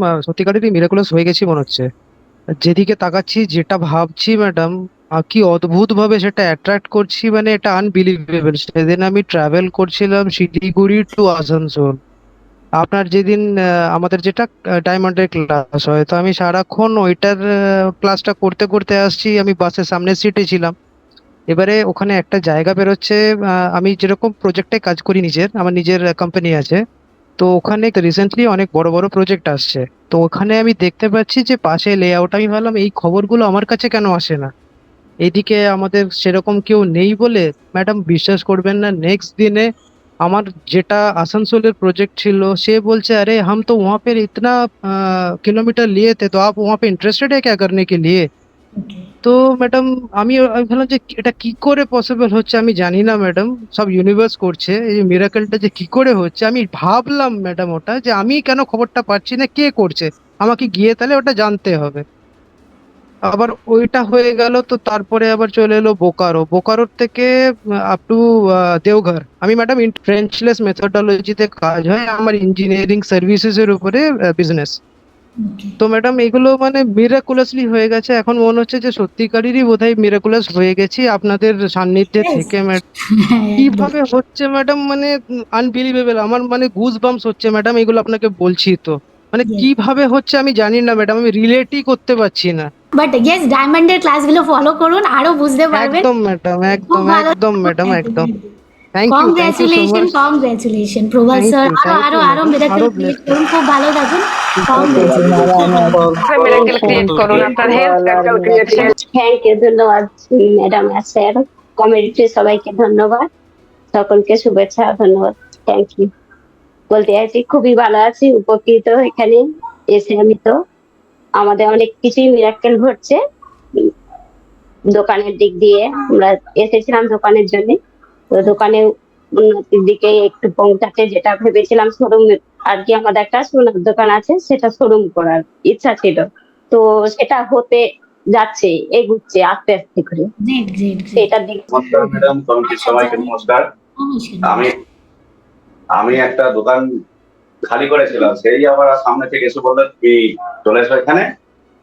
Ma'am সত্যিকারেরই miraculous হয়ে গেছি মনে হচ্ছে। যেদিকে তাকাচ্ছি, যেটা ভাবছি ম্যাডাম কি অদ্ভুত ভাবে সেটা অ্যাট্রাক্ট করছি মানে এটা আনবিলিভেবল সেদিন আমি ট্রাভেল করছিলাম শিলিগুড়ি টু আসানসোল। আপনার যেদিন আমাদের যেটা ডায়মন্ডের ক্লাস হয়, তো আমি সারাক্ষণ ওইটার ক্লাসটা করতে করতে আসছি, আমি বাসের সামনের সিটে ছিলাম। এবারে ওখানে একটা জায়গা বেরোচ্ছে আমি যেরকম প্রজেক্টে কাজ করি নিজের, আমার নিজের কোম্পানি আছে। তো ওখানে রিসেন্টলি অনেক বড় বড় প্রজেক্ট আসছে তো ওখানে আমি দেখতে পাচ্ছি যে পাশে লেআউট আমি ভাবলাম এই খবরগুলো আমার কাছে কেন আসে না এইদিকে আমাদের সেরকম কেউ নেই বলে ম্যাডাম বিশ্বাস করবেন না নেক্সট দিনে আমার যেটা আসানসোলের প্রজেক্ট ছিল সে বলছে अरे हम तो वहाँ पे इतना किलोमीटर लिए थे तो आप वहाँ पे इंटरेस्टेड है क्या करने के लिए তো ম্যাডাম আমি আমি ভাবলাম যে এটা কি করে পসিবল হচ্ছে আমি জানি না ম্যাডাম সব ইউনিভার্স করছে, এই মিরাকেলটা যে কি করে হচ্ছে, আমি ভাবলাম ম্যাডাম ওটা যে আমি কেন খবরটা পাচ্ছি না, কে করছে? আমাকে গিয়ে তাহলে ওটা জানতে হবে। আবার ওইটা হয়ে গেল তো তারপরে আবার চলে এলো বোকারো। বোকারোর থেকে আপ টু দেওঘর। আমি ম্যাডাম ফ্রেঞ্চলেস মেথোডোলজিতে কাজ হয়, আমার ইঞ্জিনিয়ারিং সার্ভিসেস এর উপরে বিজনেস তো ম্যাডাম এগুলো মানে মিরাকুলাসলি হয়ে গেছে। এখন মনে হচ্ছে যে সত্যিকারেরই বোধহয় মিরাকুলাস হয়ে গেছি আপনাদের সান্নিধ্যে থেকে ম্যাডাম কীভাবে হচ্ছে ম্যাডাম মানে আনবিলিভেবল আমার মানে গুজ বাম্পস হচ্ছে ম্যাডাম এগুলো আপনাকে বলছি তো। মানে কীভাবে হচ্ছে আমি জানি না ম্যাডাম আমি রিলেটই করতে পারছি না। বাট ইয়েস ডায়মন্ডের ক্লাসগুলো ফলো করুন আরও বুঝতে পারবেন। একদম ম্যাডাম একদম একদম ম্যাডাম একদম। কংগ্রেচুলেশন কংগ্রেচুলেশন Thank স্যার আরও আরও আরও. মেরাকেল খুব ভালো থাকুন। মিরাকেল ক্রিয়েট করুন আপনার health circle create thank you ধন্যবাদ ম্যাডাম স্যার কমিটির সবাইকে ধন্যবাদ সকলকে শুভেচ্ছা ধন্যবাদ থ্যাংক ইউ বলতে আছি খুবই ভালো আছি উপকৃত এখানে এসে আমি তো আমাদের অনেক কিছুই মিরাক্কেল ঘটছে দোকানের দিক দিয়ে আমরা এসেছিলাম দোকানের জন্য তো দোকানে উন্নতির দিকে একটু পৌঁছাতে যেটা ভেবেছিলাম শোরুম আর কি আমাদের একটা সোনার দোকান আছে সেটা শোরুম করার ইচ্ছা ছিল। তো সেটা হতে যাচ্ছে এগুচ্ছে আস্তে আস্তে করে। সেটার দিক নমস্কার ম্যাডাম কমিটির সবাইকে নমস্কার। আমি আমি একটা দোকান খালি করেছিলাম সেই আবার সামনে থেকে এসে বলল তুমি চলে এসো এখানে?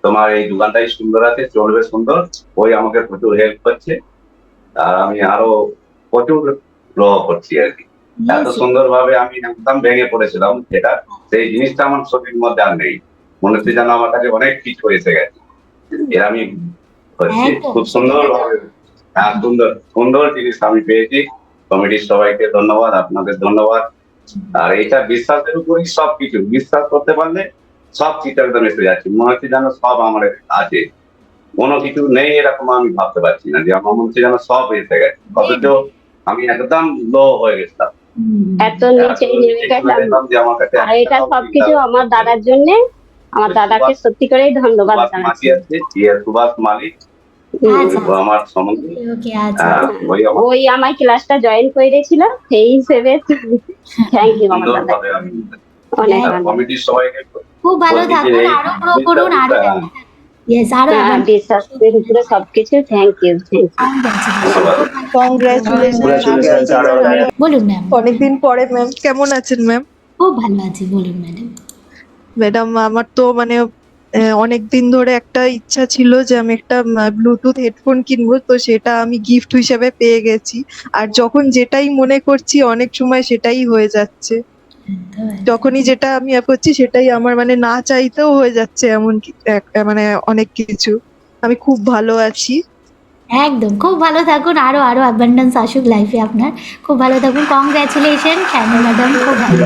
তোমার এই দোকানটাই সুন্দর আছে চলবে সুন্দর। ওই আমাকে প্রচুর হেল্প করছে। আর আমি আরও প্রচুর গ্রহ করছি আর কি। এত সুন্দর ভাবে আমি একদম ভেঙে পড়েছিলাম যেটা। সেই জিনিসটা আমার শরীরের মধ্যে আর নেই। মনে হচ্ছে যেন আমার কাছে অনেক কিছু এসে গেছে। এর আমি খুব সুন্দর ভাবে হ্যাঁ সুন্দর সুন্দর জিনিস আমি পেয়েছি। কমিটির সবাইকে ধন্যবাদ আপনাদের ধন্যবাদ। আর এটা বিশ্বাসের উপরই সব কিছু বিশ্বাস করতে পারলে সব কিছু একদম এসে যাচ্ছে। মনে হচ্ছে যেন সব আমার আছে। কোনো কিছু নেই এরকম আমি ভাবতে পারছি না। যে আমার মনে হচ্ছে যেন সব এসে গেছে। অথচ আমি একদম লো হয়ে গেছিলাম। এত নিচে নেমে গেলাম। দেখলাম যে আমার কাছে আর এটা সবকিছু আমার দাদার জন্য। আমার দাদাকে সত্যি করেই ধন্যবাদ জানাচ্ছি। আচ্ছা। ও আমার সম্বন্ধে। ওকে ওই আমার ক্লাসটা জয়েন করেছিল সেই হিসেবে থ্যাংক ইউ আমার দাদা। অনেক খুব ভালো থাকুন আরও গ্রো করুন আরও সবকিছু থ্যাংক ইউ। কংগ্রাচুলেশন বলুন ম্যাম অনেকদিন পরে ম্যাম কেমন আছেন ম্যাম খুব ভালো আছি বলুন ম্যাডাম ম্যাডাম আমার তো মানে অনেক দিন ধরে একটা ইচ্ছা ছিল যে আমি একটা ব্লুটুথ হেডফোন কিনবো তো সেটা আমি গিফট হিসেবে পেয়ে গেছি। আর যখন যেটাই মনে করছি অনেক সময় সেটাই হয়ে যাচ্ছে। যখনই যেটা আমি করছি সেটাই আমার মানে না চাইতেও হয়ে যাচ্ছে এমন মানে অনেক কিছু। আমি খুব ভালো আছি। একদম। খুব ভালো থাকুন। আরও আরও অ্যাবান্ডেন্স আসুক লাইফে আপনার। খুব ভালো থাকুন। কংগ্রাচুলেশন শ্যামল ম্যাডাম খুব ভালো।